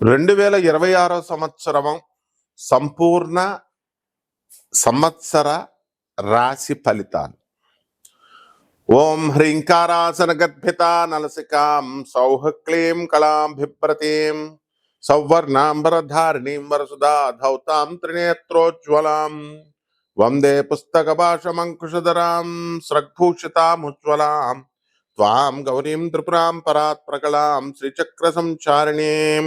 రెండు వేల ఇరవై ఆరో సంవత్సరం సంపూర్ణ సంవత్సర రాశి ఫలితాలు. ఓం హ్రీంకారాసన గర్భిత నలసికాం సౌహ క్లీం కళాం సౌవర్ణాంబరధారిణీం వరసుదా ధౌతాం త్రినేత్రోజ్వలాం వందే పుస్తక భాషమంకుశధరాం స్రగ్భూషితాముజ్వలాం త్వాం గౌరీం త్రిపురాం పరాత్ ప్రకలాం శ్రీచక్ర సంచారిణీం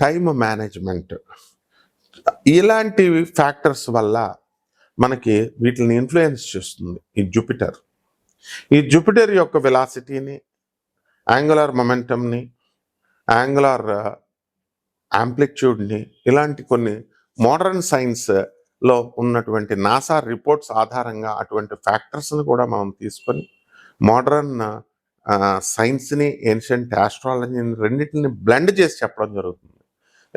టైం మేనేజ్మెంట్. ఇలాంటి ఫ్యాక్టర్స్ వల్ల మనకి వీటిని ఇన్ఫ్లుయెన్స్ చేస్తుంది ఈ జూపిటర్. ఈ జూపిటర్ యొక్క వెలాసిటీని యాంగులర్ మొమెంటమ్ని యాంగులర్ యాంప్లిట్యూడ్ని ఇలాంటి కొన్ని మోడర్న్ సైన్స్లో ఉన్నటువంటి నాసా రిపోర్ట్స్ ఆధారంగా అటువంటి ఫ్యాక్టర్స్ని కూడా మనం తీసుకొని మోడర్న్ సైన్స్ని ఏన్షియంట్ ఆస్ట్రాలజీని రెండింటిని బ్లెండ్ చేసి చెప్పడం జరుగుతుంది.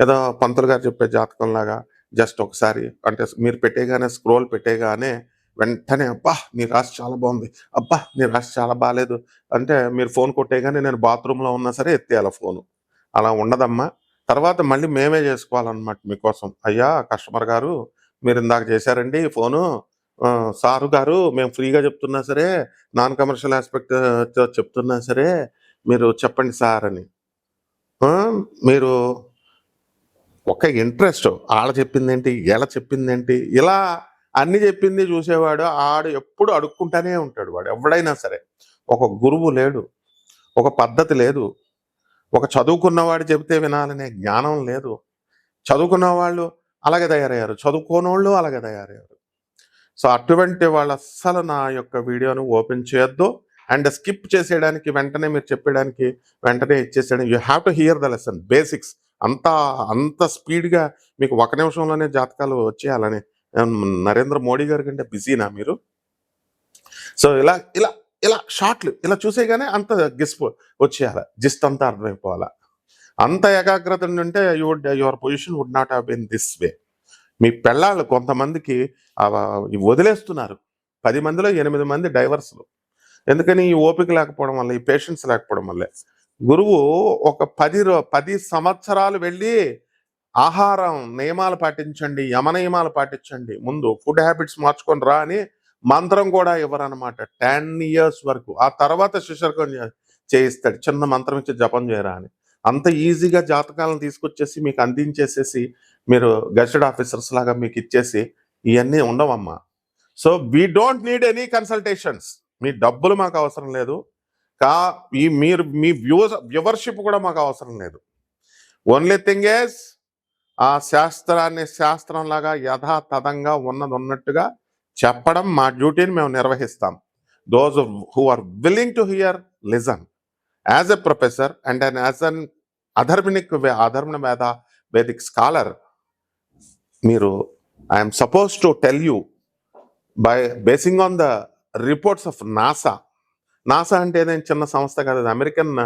ఏదో పంతులు గారు చెప్పే జాతకం లాగా జస్ట్ ఒకసారి అంటే మీరు పెట్టేగానే స్క్రోల్ పెట్టేగానే వెంటనే అబ్బా నీ రాశి చాలా బాగుంది అబ్బా నీ రాశి చాలా బాగాలేదు అంటే మీరు ఫోన్ కొట్టేగానే నేను బాత్రూంలో ఉన్నా సరే ఎత్తేయాలి ఫోను అలా ఉండదమ్మా. తర్వాత మళ్ళీ మేమే చేసుకోవాలన్నమాట మీకోసం. అయ్యా కస్టమర్ గారు మీరు ఇందాక చేశారండి ఫోను సారు గారు మేము ఫ్రీగా చెప్తున్నా సరే నాన్ కమర్షియల్ ఆస్పెక్ట్ చెప్తున్నా సరే మీరు చెప్పండి సార్ అని. మీరు ఒక ఇంట్రెస్ట్. ఆడ చెప్పిందేంటి ఎలా చెప్పింది ఏంటి ఇలా అన్ని చెప్పింది చూసేవాడు ఆడు ఎప్పుడు అడుక్కుంటానే ఉంటాడు వాడు ఎవడైనా సరే. ఒక గురువు లేడు ఒక పద్ధతి లేదు. ఒక చదువుకున్నవాడు చెబితే వినాలనే జ్ఞానం లేదు. చదువుకున్న వాళ్ళు అలాగే తయారయ్యారు చదువుకోనోళ్ళు అలాగే తయారయ్యారు. సో అటువంటి వాళ్ళు అస్సలు నా యొక్క వీడియోను ఓపెన్ చేయొద్దు. అండ్ స్కిప్ చేసేయడానికి వెంటనే మీరు చెప్పేయడానికి వెంటనే ఇచ్చేసేయడానికి you have to hear the lesson basics. అంత అంత స్పీడ్గా మీకు ఒక నిమిషంలోనే జాతకాలు వచ్చేయాలని నరేంద్ర మోడీ గారి కంటే బిజీనా మీరు? సో ఇలా ఇలా ఇలా షార్ట్లు ఇలా చూసేగానే అంత గిస్ప్ వచ్చేయాలి. జిస్ట్ అంతా అర్థమైపోవాలా? అంత ఏకాగ్రత ఉంటే your your position would not have been this way. మీ పెళ్ళాళ్ళు కొంతమందికి వదిలేస్తున్నారు. పది మందిలో ఎనిమిది మంది డైవర్స్లు. ఎందుకని ఈ ఓపిక లేకపోవడం వల్ల ఈ పేషెన్స్ లేకపోవడం వల్లే. గురువు ఒక పది రో- పది సంవత్సరాలు వెళ్ళి ఆహారం నియమాలు పాటించండి యమ నియమాలు పాటించండి. ముందు ఫుడ్ హ్యాబిట్స్ మార్చుకొని రా అని మంత్రం కూడా ఇవ్వరనమాట టెన్ ఇయర్స్ వరకు. ఆ తర్వాత శిశుర్కం చేయిస్తాడు. చిన్న మంత్రం ఇచ్చి జపం చేయరా అని. అంత ఈజీగా జాతకాలను తీసుకొచ్చేసి మీకు అందించేసేసి మీరు గజెడ్ ఆఫీసర్స్ లాగా మీకు ఇచ్చేసి ఇవన్నీ ఉండవమ్మా. So we don't need any consultations మీ డబ్బులు మాకు అవసరం లేదు. కా ఈ మీరు మీ వ్యూస్ వ్యూవర్షిప్ కూడా మాకు అవసరం లేదు. ఓన్లీ థింగ్ ఏస్ ఆ శాస్త్రాన్ని శాస్త్రం లాగా యథాతథంగా ఉన్నది ఉన్నట్టుగా చెప్పడం మా డ్యూటీని మేము నిర్వహిస్తాం. Those who are willing to hear listen as a professor and and as an అధర్మినిక్ అధర్మ వేద వేదిక్ స్కాలర్ మీరు I'm supposed to tell you by basing on the reports of NASA NASA అంటే ఏదైనా చిన్న సంస్థ కాదు అది అమెరికన్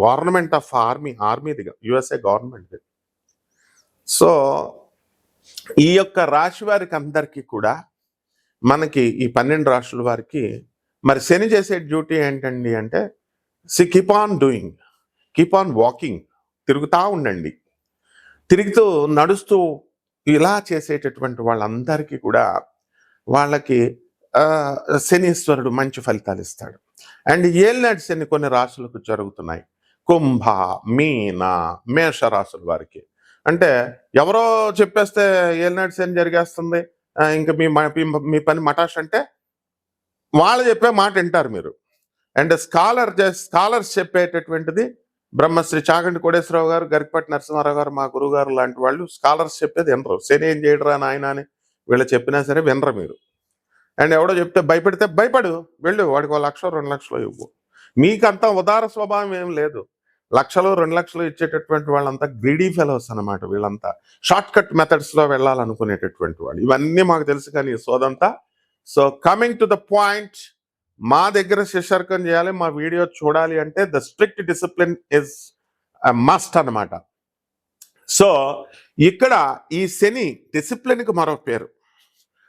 గవర్నమెంట్ ఆఫ్ ఆర్మీ ఆర్మీది USA government so ఈ యొక్క రాశి వారికి అందరికీ కూడా మనకి ఈ పన్నెండు రాశుల వారికి మరి శని చేసే డ్యూటీ ఏంటండి అంటే see keep on doing keep on walking తిరుగుతూ ఉండండి. తిరుగుతూ నడుస్తూ ఇలా చేసేటటువంటి వాళ్ళందరికీ కూడా వాళ్ళకి శనీశ్వరుడు మంచి ఫలితాలు ఇస్తాడు. అండ్ ఏలినాటి శని కొన్ని రాశులకు జరుగుతున్నాయి. కుంభ మీన మేష రాశుల వారికి. అంటే ఎవరో చెప్పేస్తే ఏలినాటి శని జరిగేస్తుంది. ఇంకా మీ మీ- పని మటాష్ అంటే వాళ్ళు చెప్పే మాట వింటారు మీరు. అండ్ స్కాలర్ స్కాలర్స్ చెప్పేటటువంటిది బ్రహ్మశ్రీ చాగంటి కోడేశ్వరరావు గారు గరికపట్టి నరసింహారావు గారు మా గురువు గారు లాంటి వాళ్ళు స్కాలర్స్ చెప్పేది వినరు. శని ఏం చేయడరా నాయన అని వీళ్ళు చెప్పినా సరే వినరు మీరు. అండ్ ఎవడో చెప్తే భయపెడితే భయపడు. వెళ్ళు వాడికి ఒక లక్ష రెండు లక్షలు ఇవ్వు. మీకంత ఉదార స్వభావం ఏం లేదు. లక్షలు రెండు లక్షలు ఇచ్చేటటువంటి వాళ్ళంతా గ్రీడీ ఫెలోస్ అన్నమాట వీళ్ళంతా. షార్ట్ కట్ మెథడ్స్లో వెళ్ళాలనుకునేటటువంటి వాళ్ళు. ఇవన్నీ మాకు తెలుసు కానీ ఈ సోదంతా so coming to the point మా దగ్గర శిశర్కం చేయాలి మా వీడియో చూడాలి అంటే the strict discipline is must అన్నమాట. సో ఇక్కడ ఈ శని డిసిప్లిన్కి మరో పేరు.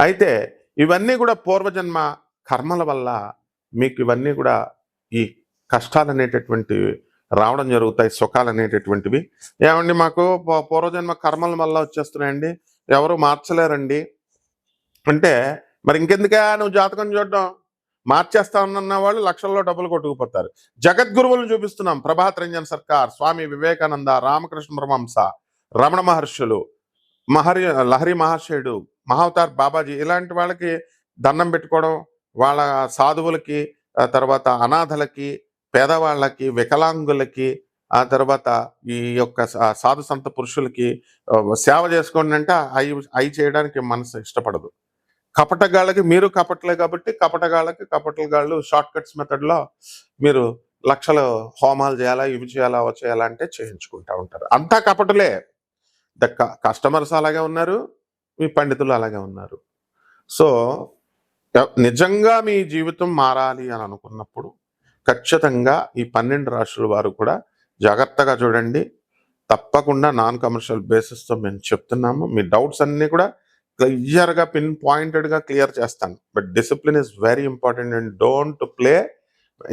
అయితే ఇవన్నీ కూడా పూర్వజన్మ కర్మల వల్ల మీకు ఇవన్నీ కూడా ఈ కష్టాలు అనేటటువంటివి రావడం జరుగుతాయి సుఖాలు అనేటటువంటివి ఏమండి మాకు పూర్వజన్మ కర్మల వల్ల వచ్చేస్తున్నాయండి. ఎవరు మార్చలేరండి. అంటే మరి ఇంకెందుకే నువ్వు జాతకం చూడడం? మార్చేస్తానన్న వాళ్ళు లక్షల్లో డబ్బులు కొట్టుకుపోతారు. జగద్గురువులను చూపిస్తున్నాం. ప్రభాత్ రంజన్ సర్కార్ స్వామి వివేకానంద రామకృష్ణ పరమహంస రమణ మహర్షులు. మహరి లహరి మహాశయుడు మహావతార్ బాబాజీ ఇలాంటి వాళ్ళకి దండం పెట్టుకోవడం వాళ్ళ సాధువులకి తర్వాత అనాథలకి పేదవాళ్ళకి వికలాంగులకి ఆ తర్వాత ఈ యొక్క సా- సాధు సంత పురుషులకి సేవ చేసుకోండి అంటే అవి అవి చేయడానికి మనసు ఇష్టపడదు. కపటగాళ్ళకి మీరు కపటలే కాబట్టి కపటగాళ్ళకి కపటగాళ్ళు షార్ట్ కట్స్ మెథడ్లో మీరు లక్షలు హోమాలు చేయాలా ఇవి చేయాలా అవి చేయాలా అంటే చేయించుకుంటూ ఉంటారు. అంతా కపటలే. ద కస్టమర్స్ అలాగే ఉన్నారు మీ పండితులు అలాగే ఉన్నారు. సో నిజంగా మీ జీవితం మారాలి అని అనుకున్నప్పుడు ఖచ్చితంగా ఈ పన్నెండు రాష్ట్రాల వారు కూడా జాగ్రత్తగా చూడండి. తప్పకుండా నాన్ కమర్షియల్ బేసిస్తో మేము చెప్తున్నాము. మీ డౌట్స్ అన్నీ కూడా క్లియర్గా పిన్ పాయింటెడ్గా క్లియర్ చేస్తాను. But discipline is very important and don't play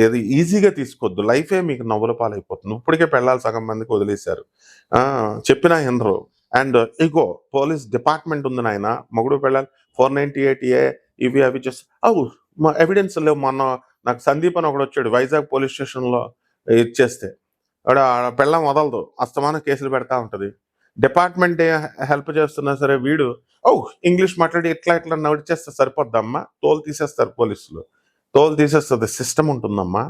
ఇది ఈజీగా తీసుకోవద్దు. లైఫే మీకు నవ్వుల పాలైపోతుంది. ఇప్పటికే పెళ్ళాలి సగం మందికి వదిలేశారు. చెప్పినా ఎందరు అండ్ ఇగో పోలీస్ డిపార్ట్మెంట్ ఉంది నాయన. మొగుడు పెళ్ళాలి ఫోర్ నైన్టీ ఎయిట్ ఏ ఇవి అవి చేసి అవు మా ఎవిడెన్స్ లేవు మొన్న నాకు సందీప్ అని ఒకడు వచ్చాడు వైజాగ్ పోలీస్ స్టేషన్లో ఇచ్చేస్తే ఆడ ఆడ పెళ్ళం వదలదు. అస్తమానం కేసులు పెడతా ఉంటది. డిపార్ట్మెంట్ హెల్ప్ చేస్తున్నా సరే వీడు ఓ ఇంగ్లీష్ మాట్లాడి ఇట్లా ఇట్లా నడిచేస్తే సరిపోద్దమ్మా. తోలు తీసేస్తారు పోలీసులు. తోలు తీసేస్తుంది సిస్టమ్ ఉంటుందమ్మా.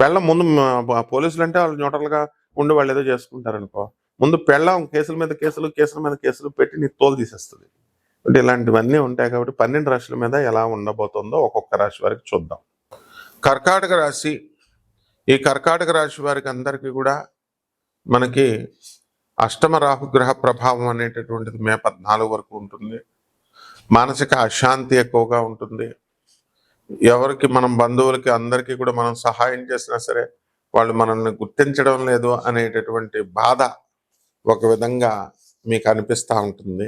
పెళ్ళం ముందు పోలీసులు అంటే వాళ్ళు న్యూట్రల్గా ఉండి వాళ్ళు ఏదో చేసుకుంటారనుకో. ముందు పెళ్ళాం కేసుల మీద కేసులు కేసుల మీద కేసులు పెట్టి నీ తోలు తీసేస్తుంది. అంటే ఇలాంటివన్నీ ఉంటాయి కాబట్టి పన్నెండు రాశుల మీద ఎలా ఉండబోతుందో ఒక్కొక్క రాశి వారికి చూద్దాం. కర్కాటక రాశి ఈ కర్కాటక రాశి వారికి అందరికీ కూడా మనకి అష్టమ రాహుగ్రహ ప్రభావం అనేటటువంటిది మే పద్నాలుగు వరకు ఉంటుంది. మానసిక అశాంతి ఎక్కువగా ఉంటుంది. ఎవరికి మనం బంధువులకి అందరికీ కూడా మనం సహాయం చేసినా సరే వాళ్ళు మనల్ని గుర్తించడం లేదు అనేటటువంటి బాధ ఒక విధంగా మీకు అనిపిస్తూ ఉంటుంది.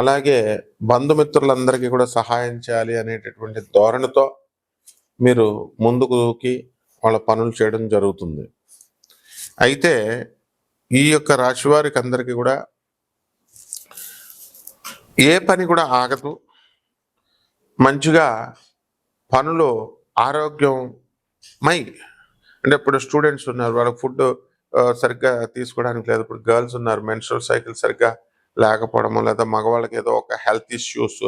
అలాగే బంధుమిత్రులందరికీ కూడా సహాయం చేయాలి అనేటటువంటి ధోరణితో మీరు ముందుకుకి వాళ్ళ పనులు చేయడం జరుగుతుంది. అయితే ఈ యొక్క రాశి వారికి అందరికీ కూడా ఏ పని కూడా ఆగదు. మంచిగా పనులు ఆరోగ్యమై అంటే ఇప్పుడు స్టూడెంట్స్ ఉన్నారు వాళ్ళకి ఫుడ్ సరిగ్గా తీసుకోవడానికి లేదు. ఇప్పుడు గర్ల్స్ ఉన్నారు. మెన్స్ట్రల్ సైకిల్ సరిగ్గా లేకపోవడము లేదా మగవాళ్ళకి ఏదో ఒక హెల్త్ ఇష్యూస్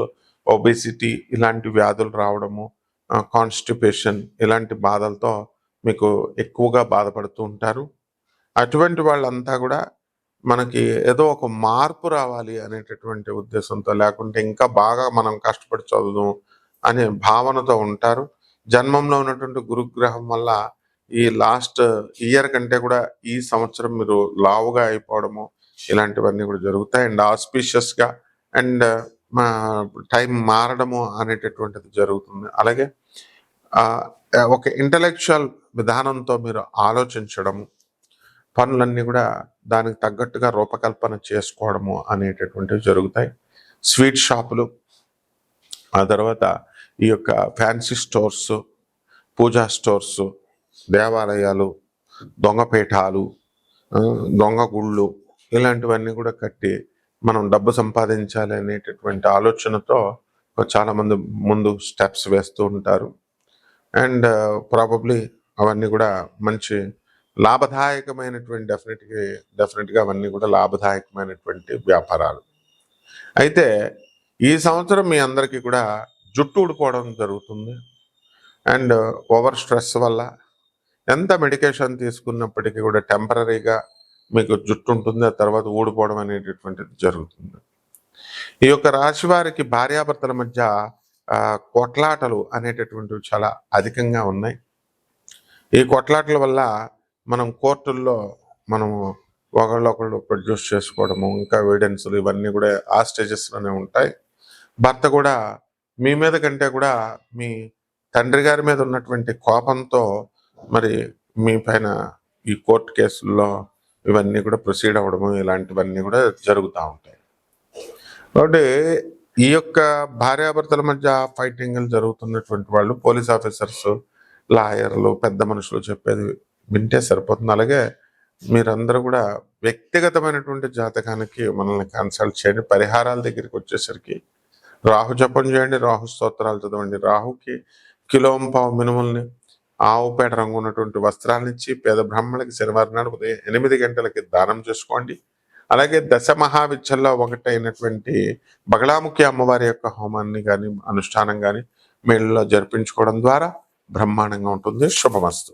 ఒబేసిటీ ఇలాంటి వ్యాధులు రావడము కాన్స్టిపేషన్ ఇలాంటి బాధలతో మీకు ఎక్కువగా బాధపడుతూ ఉంటారు. అటువంటి వాళ్ళంతా కూడా మనకి ఏదో ఒక మార్పు రావాలి అనేటటువంటి ఉద్దేశంతో లేకుంటే ఇంకా బాగా మనం కష్టపడి చదువుదాం అనే భావనతో ఉంటారు. జన్మంలో ఉన్నటువంటి గురుగ్రహం వల్ల ఈ లాస్ట్ ఇయర్ కంటే కూడా ఈ సంవత్సరం మీరు లావుగా అయిపోవడము ఇలాంటివన్నీ కూడా జరుగుతాయి. అండ్ ఆస్పీషియస్గా అండ్ టైం మారడము అనేటటువంటిది జరుగుతుంది. అలాగే ఒక ఇంటలెక్చువల్ విధానంతో మీరు ఆలోచించడము పనులన్నీ కూడా దానికి తగ్గట్టుగా రూపకల్పన చేసుకోవడము అనేటటువంటివి జరుగుతాయి. స్వీట్ షాపులు ఆ తర్వాత ఈ యొక్క ఫ్యాన్సీ స్టోర్స్ పూజా స్టోర్స్ దేవాలయాలు దొంగపేటాలు దొంగ గుళ్ళు ఇలాంటివన్నీ కూడా కట్టి మనం డబ్బు సంపాదించాలి అనేటటువంటి ఆలోచనతో చాలామంది ముందు స్టెప్స్ వేస్తూ ఉంటారు. అండ్ ప్రాబబ్లీ అవన్నీ కూడా మంచి లాభదాయకమైనటువంటి డెఫినెట్గా డెఫినెట్గా అవన్నీ కూడా లాభదాయకమైనటువంటి వ్యాపారాలు. అయితే ఈ సంవత్సరం మీ అందరికీ కూడా జుట్టు ఊడిపోవడం జరుగుతుంది. అండ్ ఓవర్ స్ట్రెస్ వల్ల ఎంత మెడికేషన్ తీసుకున్నప్పటికీ కూడా టెంపరీగా మీకు జుట్టు ఉంటుంది ఆ తర్వాత ఊడిపోవడం అనేటటువంటిది జరుగుతుంది. ఈ యొక్క రాశి వారికి భార్యాభర్తల మధ్య కొట్లాటలు అనేటటువంటివి చాలా అధికంగా ఉన్నాయి. ఈ కొట్లాటల వల్ల మనం కోర్టుల్లో మనము ఒకళ్ళొకళ్ళు ప్రొడ్యూస్ చేసుకోవడము ఇంకా ఎవిడెన్స్లు ఇవన్నీ కూడా ఆ స్టేజెస్లోనే ఉంటాయి. భర్త కూడా మీ మీద కంటే కూడా మీ తండ్రి గారి మీద ఉన్నటువంటి కోపంతో మరి మీ పైన ఈ కోర్టు కేసుల్లో ఇవన్నీ కూడా ప్రొసీడ్ అవ్వడము ఇలాంటివన్నీ కూడా జరుగుతూ ఉంటాయి. కాబట్టి ఈ యొక్క భార్యాభర్తల మధ్య ఫైటింగ్లు జరుగుతున్నటువంటి వాళ్ళు పోలీస్ ఆఫీసర్స్ లాయర్లు పెద్ద మనుషులు చెప్పేది వింటే సరిపోతుంది. అలాగే మీరందరూ కూడా వ్యక్తిగతమైనటువంటి జాతకానికి మనల్ని కన్సల్ట్ చేయండి. పరిహారాల దగ్గరికి వచ్చేసరికి రాహు జపం చేయండి రాహు స్తోత్రాలు చదవండి. రాహుకి కిలోం పావు మినుముల్ని ఆవు పేడ రంగు ఉన్నటువంటి వస్త్రాలనిచ్చి పేద బ్రాహ్మణులకి శనివారం నాడు ఉదయం ఎనిమిది గంటలకి దానం చేసుకోండి. అలాగే దశ మహావిద్యల్లో ఒకటైనటువంటి బగళాముఖి అమ్మవారి యొక్క హోమాన్ని కానీ అనుష్ఠానం కానీ మేళ్ళలో జరిపించుకోవడం ద్వారా బ్రహ్మాండంగా ఉంటుంది. శుభమస్తు.